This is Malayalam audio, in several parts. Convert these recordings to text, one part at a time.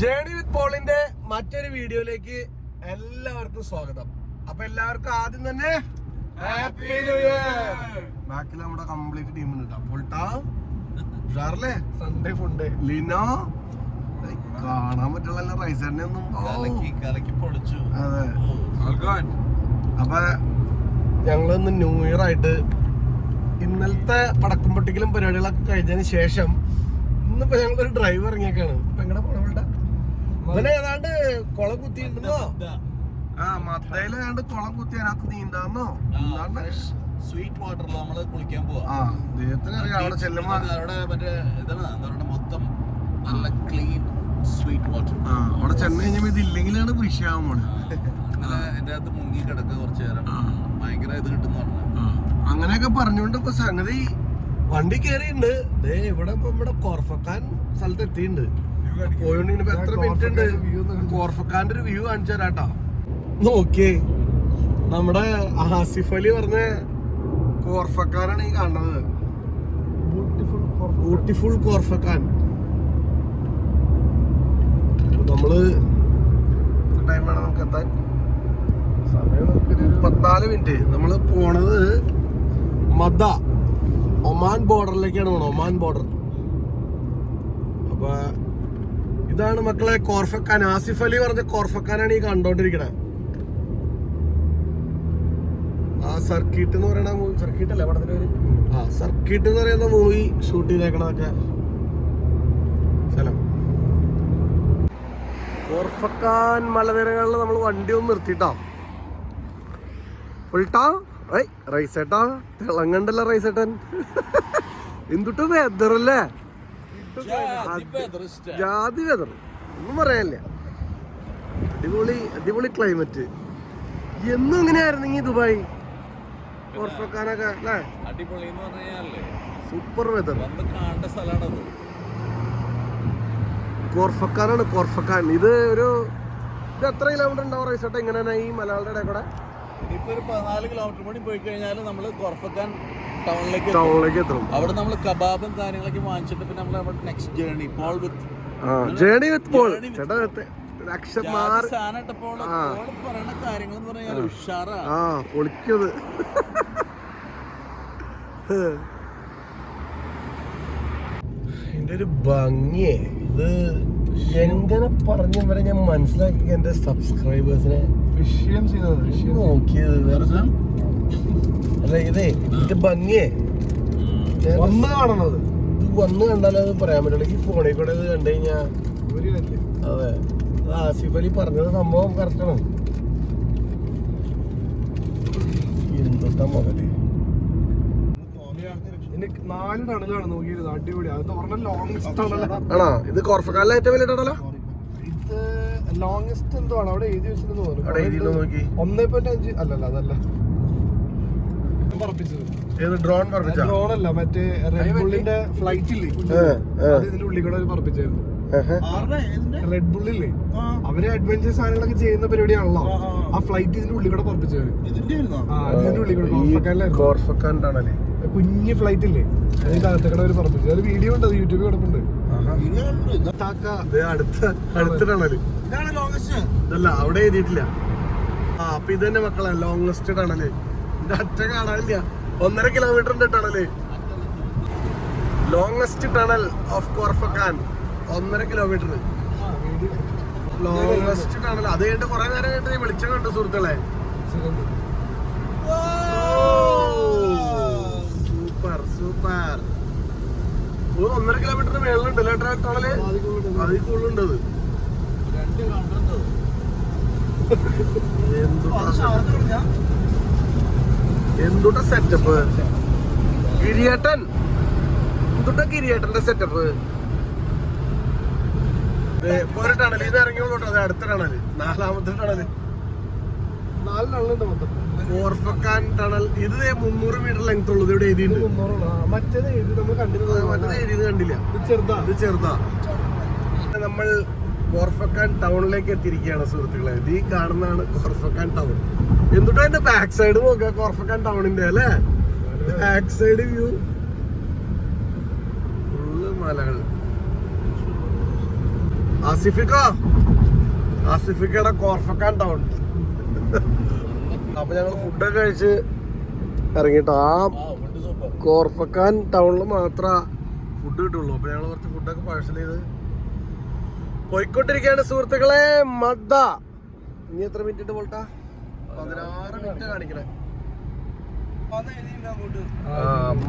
ജേണി വിത്ത് പോളിന്റെ മറ്റൊരു വീഡിയോയിലേക്ക് എല്ലാവർക്കും സ്വാഗതം. അപ്പൊ എല്ലാവർക്കും ആദ്യം തന്നെ ഹാപ്പി ന്യൂ ഇയർ ബാക്കിൽ നമ്മുടെ കംപ്ലീറ്റ് ടീം ഉണ്ട് പൊൾട്ട ഉഷാറല്ലേ സൺഡേ ഫുഡ് ലിനോ കാണാൻ പറ്റുള്ള റൈസറിനെ ഒന്നും അതെ. അപ്പൊ ഞങ്ങളൊന്ന് ന്യൂ ഇയർ ആയിട്ട് ഇന്നലത്തെ പടക്കം പൊട്ടിക്കലും പരിപാടികളൊക്കെ കഴിഞ്ഞതിന് ശേഷം ഇന്നിപ്പോ ഞങ്ങളൊരു ഡ്രൈവ് ഇറങ്ങിയൊക്കെയാണ് ഇപ്പൊ എങ്ങനെ ഇവനെ ഏതാണ്ട് കുളം കുത്തിയിട്ടുണ്ടോ ആ മത്തയിൽ ഏതാണ്ട് കുളം കുത്തി അതിനകത്ത് നീന്താന്നോ? സ്വീറ്റ് വാട്ടറിൽ നമ്മൾ കുളിക്കാൻ പോവാ. ആ ദൈവത്തിന് അറിയാം. അവിടെ ചെല്ലുമ്പോ അവിടെ മറ്റേ ഇതാണ് എന്താ പറയുക മൊത്തം നല്ല ക്ലീൻ സ്വീറ്റ് വാട്ടർ ആ അവിടെ ചെന്ന് കഴിഞ്ഞാൽ ഇതില്ലെങ്കിലാണ് പോണെ എന്റെ അകത്ത് മുങ്ങി കിടക്ക കുറച്ച് നേരം. ഭയങ്കര ഇത് കിട്ടുന്ന അങ്ങനെയൊക്കെ പറഞ്ഞുകൊണ്ട് ഇപ്പൊ സംഗതി വണ്ടി കയറിയിട്ടുണ്ട് ദേ ഇവിടെ ഇപ്പൊ നമ്മുടെ കോർഫക്കാൻ സ്ഥലത്ത് എത്തിയിട്ടുണ്ട്. പോയോണ്ട് എത്ര മിനിറ്റ് ഉണ്ട്? കോർഫക്കാന്റെ ഒരു വ്യൂ കാണിച്ചു തരാട്ടോ നോക്കിയേ നമ്മുടെ ആസിഫ് അലി പറഞ്ഞ കോർഫക്കാനാണ് ഈ കാണുന്നത്. Beautiful Khor Fakkan. നമ്മൾ ടൈം വേണം നമുക്ക് എത്താൻ. മുപ്പത്തിനാല് മിനിറ്റ് നമ്മൾ പോണത് മദ ഒമാൻ ബോർഡറിലേക്കാണ് പോണത് ഒമാൻ ബോർഡർ അപ്പൊ ഇതാണ് മക്കളെ കോർഫക്കാൻ. ആസിഫ് അലി പറഞ്ഞ കോർഫക്കാനാണ് ഈ കണ്ടോണ്ടിരിക്കണേ. ആ സർക്കിട്ട് എന്ന് പറയുന്ന മൂവി സർക്കിട്ട് അല്ലേ പടത്തിന്റെ ആ സർക്കിട്ട് എന്ന് പറയുന്ന മൂവി ഷൂട്ട് ചെയ്തേക്കണതൊക്കെ സ്ഥലം. കോർഫക്കാൻ മലനിരകളിൽ നമ്മൾ വണ്ടി ഒന്ന് നിർത്തിയിട്ടാ ഉൾട്ടാ ഏയ് റൈസേട്ടാ തിളങ്ങണ്ടല്ലോ റൈസേട്ടൻ എന്തുട്ട് വെതറല്ലേ ജാതി വെതർ ഒന്നും പറയാനില്ല. അടിപൊളി അടിപൊളി ക്ലൈമറ്റ് എന്നും ഇങ്ങനെയായിരുന്നെങ്കിൽ ദുബായ്. കോർഫക്കാനൊക്കെ അല്ലേ? അടിപൊളി എന്ന് പറഞ്ഞാലേ സൂപ്പർ വെതർ കാണേണ്ട സ്ഥലമാണത്. കോർഫക്കാനാണ് കോർഫക്കാൻ. ഇത് ഒരു ഇത് എത്ര കിലോമീറ്റർ ഉണ്ടാവും റൈസോട്ടെ ഇങ്ങനെ ഈ മലയാളിയുടെ കൂടെ? ഇനിയിപ്പോ ഒരു പതിനാല് കിലോമീറ്റർ കൂടി പോയി കഴിഞ്ഞാൽ നമ്മൾ കൊറഫക്കാൻ ടൗണിലേക്ക് ടൗണിലേക്ക് എത്തും. അവിടെ നമ്മൾ കബാബും കാര്യങ്ങളൊക്കെ വാങ്ങിച്ചിട്ട് പിന്നെ നമ്മൾ next journey Paul with journey with Paul ചേട്ടാ പൊളിക്കത് ഇതിന്റെ ഒരു ഭംഗിയേ. ഇത് എങ്ങനെ പറഞ്ഞു വരെ ഞാൻ മനസ്സിലാക്കി എന്റെ സബ്സ്ക്രൈബേഴ്സിനെ വിഷയം ചെയ്തത് വിഷയം നോക്കിയത്. വേറെ അല്ല ഇതേ ഇത് ഭംഗിയേ. വന്ന് കാണുന്നത് ഇത് വന്ന് കണ്ടാലേ അത് പറയാൻ പറ്റുള്ളൂ. ഈ ഫോണിൽ കൂടെ ഇത് കണ്ടു കഴിഞ്ഞാ ഒരു കല്ല്. അതെ. ആസിഫ് അലി പറഞ്ഞത് സംഭവം കറക്റ്റാണ് എന്തൊട്ടാ മുതൽ. നാല് ടണലാണ് നോക്കിയിരുന്നത് അടിപൊളി. അത് പറഞ്ഞ ലോങ്സ്റ്റ് ആണോ? ഇത് കോർഫക്കാലിലെ ഏറ്റവും വലിയ ടണലോ? ഇത് ലോങ്സ്റ്റ് എന്തോ ആണ്. അവിടെ എഴുതി വെച്ചിട്ട് നോക്കി. ഒന്നേ പോയിന്റ് അഞ്ച്. അല്ലല്ല അതല്ല. പറപ്പിച്ചത്. ഏത് ഡ്രോൺ പറഞ്ഞ ഡ്രോൺ അല്ല മറ്റേ റെഡ് ബുള്ളിന്റെ ഫ്ലൈറ്റ് ഇല്ലേ? അത് ഇതിന്റെ ഉള്ളിൽ കൂടെ അവർ പറപ്പിച്ചായിരുന്നു. റെഡ് ബുള്ളില്ലേ അവർ അഡ്വഞ്ചർ സാധനങ്ങളൊക്കെ ചെയ്യുന്ന പരിപാടിയാണല്ലോ. ആ ഫ്ലൈറ്റ് ഇതിന്റെ ഉള്ളിൽ കൂടെ പറപ്പിച്ചത് കുഞ്ഞു ഇതിന്റെ ഉള്ളിൽ കൂടെ കുഞ്ഞ് ഫ്ലൈറ്റ് ഇല്ലേ? അതിന്റെ അകത്തേക്കടെ അവർ പറപ്പിച്ചു. അത് വീഡിയോ ഉണ്ട് അത് യൂട്യൂബിൽ കിടപ്പുണ്ട്. അടുത്ത അടുത്ത ടണൽ ഇതല്ല അവിടെ എഴുതിയിട്ടില്ല. ആ അപ്പൊ ഇത് തന്നെ മക്കളെ ലോങ് ലിസ്റ്റഡ് ഇത് അറ്റ കാണാനില്ല. ഒന്നര കിലോമീറ്ററിന്റെ tunnel longest tunnel of Khor Fakkan ഒന്നര കിലോമീറ്റർ ലോങ്സ്റ്റ് ടണൽ അത് കഴിഞ്ഞിട്ട് കുറെ നേരം കഴിഞ്ഞിട്ട് നീ വെളിച്ചം കണ്ടു സുഹൃത്തുക്കളെ. സൂപ്പർ സൂപ്പർ ഒരു ഒന്നര കിലോമീറ്ററിന് മേളിലുണ്ട് അല്ലേ ടണൽ അതിൽ കൂടുതലുണ്ട് അത്. എന്തുട്ടാ സെറ്റപ്പ് ഗിരിയേട്ടൻ. എന്തുട്ട ഗിരിയേട്ടന്റെ സെറ്റപ്പ് ഒരു ടണൽ ഇത് ഇറങ്ങിയോളൂട്ടോ അത് അടുത്ത ടണൽ നാലാമത്തെ ടണൽ നാല് ടണലുണ്ട് മൊത്തം. ഓർഫക്കാൻ ടണൽ ഇത് മുന്നൂറ് മീറ്റർ ലെങ്ത് ഉള്ളത് ഇവിടെ എഴുതിയിട്ടുണ്ട്. മറ്റേത് എഴുതി നമ്മൾ കണ്ടിരുന്നത് മറ്റേത് എഴുതി കണ്ടില്ല. ഇത് ചെറുതാ. ഇത് ചെറുതാ. നമ്മൾ കോർഫക്കാൻ ടൗണിലേക്ക് എത്തിയിരിക്കുകയാണ് സുഹൃത്തുക്കളെ. ഈ കാണുന്നതാണ് കോർഫക്കാൻ ടൗൺ. എന്തുട്ടാ എന്റെ ബാക്ക് സൈഡ് നോക്കുക? കോർഫക്കാൻ ടൗണിന്റെ അല്ലേ? ബാക്ക് സൈഡ് വ്യൂ ഫുള്ള് മലകൾ. ആസിഫിക്കോ? ആസിഫിക്കയുടെ കോർഫക്കാൻ ടൗൺ. അപ്പൊ ഞങ്ങൾ ഫുഡൊക്കെ കഴിച്ച് ഇറങ്ങിട്ടോ. ആ കോർഫക്കാൻ ടൗണിൽ മാത്രമേ ഫുഡ് കിട്ടുള്ളൂ. അപ്പൊ ഞങ്ങൾ കുറച്ച് ഫുഡൊക്കെ പാഴ്സൽ ചെയ്ത് പോയിക്കൊണ്ടിരിക്കുകയാണ് സുഹൃത്തുക്കളെ മദ്ദ. ഇനി എത്ര മിനിറ്റ് പോൾട്ട? പതിനാറ് മിനിറ്റ് കാണിക്കണേ.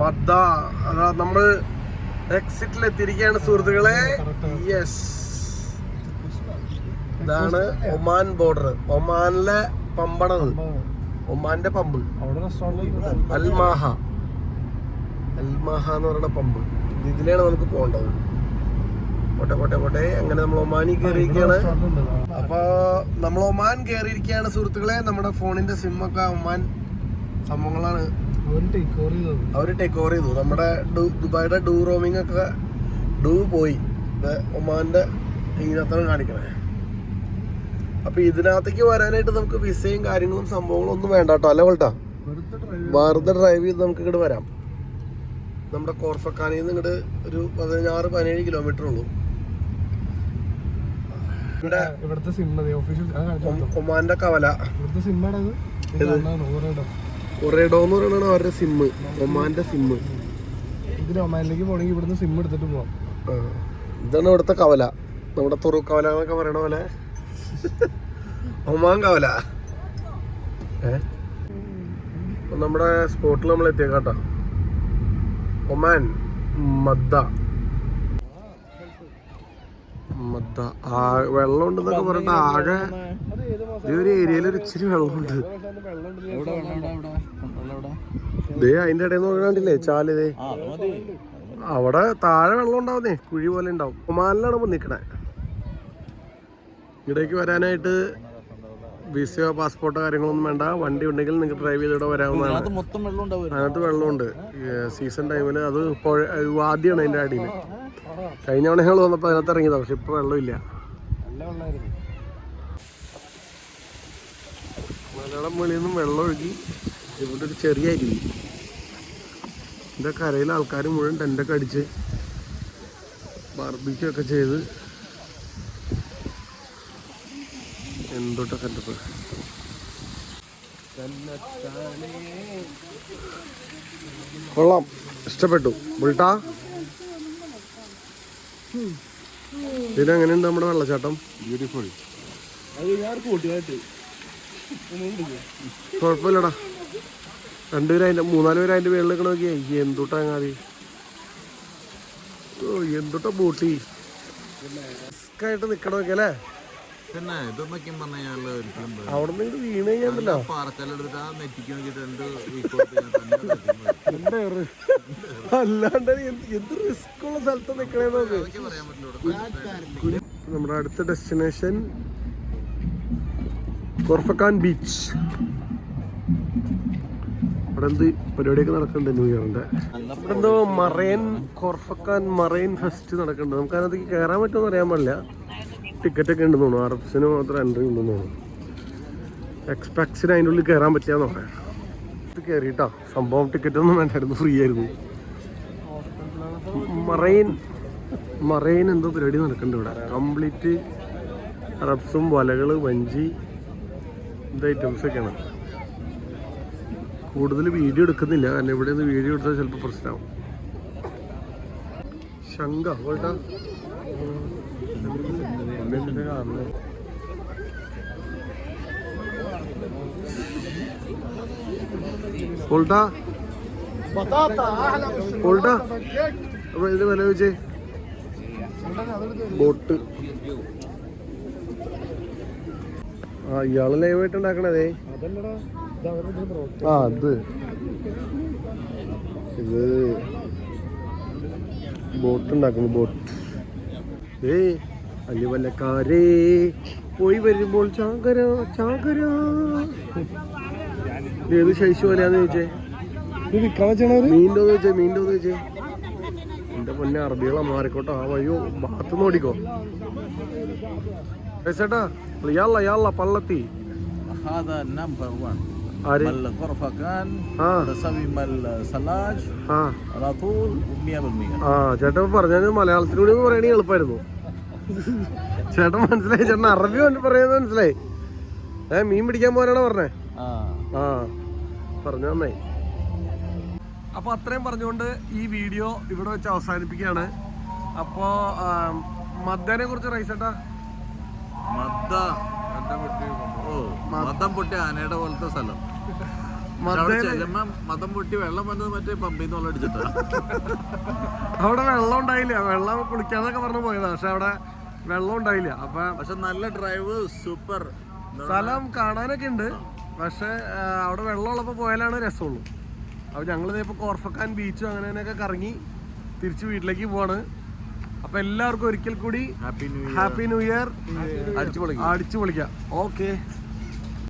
മദ്ദ. അതാ നമ്മൾ എക്സിറ്റിൽ എത്തിയിരിക്കുകയാണ് സുഹൃത്തുക്കളെ. യെസ് ഇതാണ് ഒമാൻ ബോർഡർ ഒമാനിലെ പമ്പണത് ഒമാന്റെ പമ്പ്. അൽമാഹ. അൽമാഹ എന്ന് പറയുന്ന പമ്പ്. ഇത് ഇതിലാണ് നമുക്ക് പോകേണ്ടത്. പോട്ടെ പോട്ടെ പോട്ടെ. അങ്ങനെ നമ്മൾ ഒമാനി കയറിയിരിക്കുകയാണ്. അപ്പോൾ നമ്മൾ ഒമാൻ കയറിയിരിക്കുകയാണ് സുഹൃത്തുക്കളെ. നമ്മുടെ ഫോണിന്റെ സിം ഒക്കെ ഒമാൻ സംഭവങ്ങളാണ്. അവർ ടേക്ക് ഓവർ ചെയ്തു. നമ്മുടെ ദുബായിയുടെ ഡൂ റോമിംഗ് ഒക്കെ ഡൂ പോയി. ഒമാന്റെ ഇതിനകത്താണ് കാണിക്കണേ. അപ്പൊ ഇതിനകത്തേക്ക് വരാനായിട്ട് നമുക്ക് വിസയും കാര്യങ്ങളും സംഭവങ്ങളും ഒന്നും വേണ്ട കേട്ടോ. അല്ല പോൾട്ടാ വെറുതെ ഡ്രൈവ് വെറുതെ ഡ്രൈവ് ചെയ്ത് നമുക്ക് ഇങ്ങോട്ട് വരാം. നമ്മുടെ കോർഫക്കാനിൽ നിന്ന് ഇങ്ങോട്ട് ഒരു പതിനാറ് പതിനേഴ് കിലോമീറ്റർ ഉള്ളൂ. ഇവിടെ ഇവിടുത്തെ സിം ഓഫീഷ്യൽ ഒമാന്റെ കവല ഇവിടുത്തെ സിം? ഒറേഡോ എന്ന് പറയുന്നതാണ് അവരുടെ സിമ്മ് ഒമാന്റെ സിമ്മ് ഇതിന് ഒമാനിലേക്ക് പോകണമെങ്കിൽ ഇവിടുന്ന് സിം എടുത്തിട്ട് പോവാം. ഇതാണ് ഇവിടുത്തെ കവല നമ്മുടെ തുറു കവല എന്നൊക്കെ പറയണ പോലെ. ഒമാൻ കവല ഏ? നമ്മുടെ സ്പോട്ടിൽ നമ്മൾ എത്തിയേക്കാട്ടോ ഒമാൻ മദ്ദ. മദ്ദ ആ വെള്ളം ഉണ്ടെന്നൊക്കെ പറഞ്ഞിട്ട് ആകെ ഈ ഒരു ഏരിയയിൽ ഒരു ഇച്ചിരി വെള്ളമുണ്ട്. ദേ അതിന്റെ ഇടയിൽ നോക്കണ്ടില്ലേ ചാൽ ആ അവിടെ താഴെ വെള്ളം ഉണ്ടാവുന്നേ. കുഴി പോലെ ഉണ്ടാവും. ഒമാനിലാണ് ഇപ്പൊ നിക്കണേ. ഇവിടേക്ക് വരാനായിട്ട് വിസയോ പാസ്പോർട്ടോ കാര്യങ്ങളൊന്നും വേണ്ട. വണ്ടി ഉണ്ടെങ്കിൽ നിങ്ങൾക്ക് ഡ്രൈവ് ചെയ്ത് ഇവിടെ വരാവുന്നതാണ്. അതിനകത്ത് വെള്ളമുണ്ട്. സീസൺ ടൈമിൽ അത് പുഴ ആദ്യമാണ് അതിന്റെ അടിയിൽ. കഴിഞ്ഞ തവണ ഞങ്ങൾ വന്നപ്പോൾ അതിനകത്ത് ഇറങ്ങിയതാണ് പക്ഷെ ഇപ്പോൾ വെള്ളമില്ല. മലയാളം മുകളിൽ നിന്നും വെള്ളം ഒഴുകി ഇവിടെ ഒരു ചെറിയ അരുവി എന്താ കരയിൽ ആൾക്കാർ മുഴുവൻ ടെന്റൊക്കെ അടിച്ച് ബാർബിക്കൊക്കെ ചെയ്ത് എന്തൊക്കെ സെറ്റപ്പ് കൊള്ളാം. ഇഷ്ടപ്പെട്ടു. ബുൾട്ടാ? ഇതിനെങ്ങനെയുണ്ട് നമ്മുടെ വെള്ളച്ചാട്ടം? ബ്യൂട്ടിഫുൾ കുഴപ്പമില്ലടാ. രണ്ടുപേരും അതിന്റെ മൂന്നാൽ പേര് അതിന്റെ മേളിൽ നോക്കിയാ. എന്തുട്ടാ അങ്ങാതി ഓ എന്തുട്ടാ ബോട്ടി ആയിട്ട് നിക്കണ നോക്കിയല്ലേ? പിന്നെ ഒരിക്കലും അവിടെ നിന്ന് വീണ് ആ പാറക്കല്ലെടുത്തിട്ട് ആ നെറ്റിക്ക് അല്ലാണ്ട് എന്ത് റിസ്ക് ഉള്ള സ്ഥലത്ത് നിക്കണേ നോക്ക് നമ്മുടെ അടുത്ത ഡെസ്റ്റിനേഷൻ കൊർഫക്കാൻ ബീച്ച് അവിടെ എന്ത് പരിപാടിയൊക്കെ നടക്കുന്നുണ്ട് ന്യൂ ഇയറിന്റെ ഇവിടെ എന്തോ മറൈൻ കൊർഫക്കാൻ മറൈൻ ഫെസ്റ്റ് നടക്കുന്നുണ്ട്. നമുക്ക് അതിനകത്തേക്ക് കയറാൻ പറ്റുമെന്ന് അറിയാൻ പാടില്ല. ടിക്കറ്റ് ഒക്കെ ഉണ്ടെന്ന് തോന്നുന്നു. അറബ്സിന് മാത്രം എൻട്രി ഉണ്ടെന്ന് തോന്നുന്നു. എക്സ്പെക്സിന് അതിന്റെ ഉള്ളിൽ കയറാൻ പറ്റിയാന്ന് പറയാം കയറിയിട്ടാ സംഭവം ടിക്കറ്റ് ഒന്നും വേണ്ടായിരുന്നു. ഫ്രീ ആയിരുന്നു. മറൈൻ മറൈൻ എന്തോ പരിപാടി നടക്കുന്നുണ്ട് ഇവിടെ. കംപ്ലീറ്റ് റബ്സും വലകൾ വഞ്ചി ഇത് ഐറ്റംസ് ഒക്കെയാണ്. കൂടുതൽ വീഡിയോ എടുക്കുന്നില്ല. കാരണം ഇവിടെ നിന്ന് വീഡിയോ എടുത്താൽ ചിലപ്പോൾ പ്രശ്നമാവും ശങ്ക പോട്ടാ പോൾട്ടാ അപ്പൊ ഇതിന് വില വെച്ചേ ബോട്ട്. ആ ഇയാൾ ലൈവായിട്ട് ഉണ്ടാക്കണതേ. ആ അത്. ഇത് ബോട്ട് ഉണ്ടാക്കുന്നു ബോട്ട്. ഏ അല്ലി വല്ലക്കാരേ പോയി വരുമ്പോൾ ചാകര ചാകര ഇത് ഏത് ശൈശു പോലെയാന്ന് ചോദിച്ചേ ഇത് വിൽക്കാൻ വെച്ചാണവര് മീൻ്റെ ഒന്ന് ചോദിച്ചേ മീൻ്റെ ഒന്ന് ചോദിച്ചേ എന്റെ പൊന്നെ അറബികളെ മാറിക്കോട്ടോ ആ വയ്യോ ഭാഗത്ത് നോടിക്കോ ചേട്ടാ യാള്ള യാള്ള പള്ളത്തി هذا نمبر 1 ആര് مال الغرفة كان ആ تسوي مال ثلاج ആ على طول 100% ആ ചേട്ടൻ പറഞ്ഞത് മലയാളത്തിലൂടെ ഒന്ന് പറയണെങ്കിൽ എളുപ്പമായിരുന്നു ചേട്ടൻ മനസ്സിലായി ചേട്ടൻ അറബി പറയുന്നത് മനസ്സിലായി. ഏ മീൻ പിടിക്കാൻ പോകാനാണോ പറഞ്ഞേ? ആ. പറഞ്ഞു നന്നായി. അപ്പൊ അത്രയും പറഞ്ഞുകൊണ്ട് ഈ വീഡിയോ ഇവിടെ വെച്ച് അവസാനിപ്പിക്കുകയാണ്. അപ്പോ മദ്ദനെ കുറിച്ച് റൈസേട്ടാ മദ്ദ. പൊട്ടി ഓ മതം പൊട്ടി ആനയുടെ പോലത്തെ സ്ഥലം. മതം പൊട്ടി വെള്ളം വന്നത് മറ്റേ പമ്പിൽ നിന്ന് വെള്ളം അടിച്ചിട്ടാ. അവിടെ വെള്ളം ഉണ്ടായില്ല. വെള്ളം കുളിക്കാന്നൊക്കെ പറഞ്ഞു പോയതാ. പക്ഷെ അവിടെ വെള്ളം ഉണ്ടായില്ല. അപ്പൊ പക്ഷെ നല്ല ഡ്രൈവ് സൂപ്പർ സ്ഥലം കാണാനൊക്കെ ഉണ്ട്. പക്ഷെ അവിടെ അവിടെ വെള്ളമുള്ളപ്പോ പോയാലാണ് രസമുള്ളൂ. അപ്പൊ ഞങ്ങൾ ഇപ്പോൾ കോർഫക്കാൻ ബീച്ചും അങ്ങനെ അങ്ങനെയൊക്കെ കറങ്ങി തിരിച്ചു വീട്ടിലേക്ക് പോവാണ്. അപ്പൊ എല്ലാവർക്കും ഒരിക്കൽ കൂടി happy new year happy new year അടിച്ചു പൊളിക്കും അടിച്ചു പൊളിക്കാം ഓക്കെ.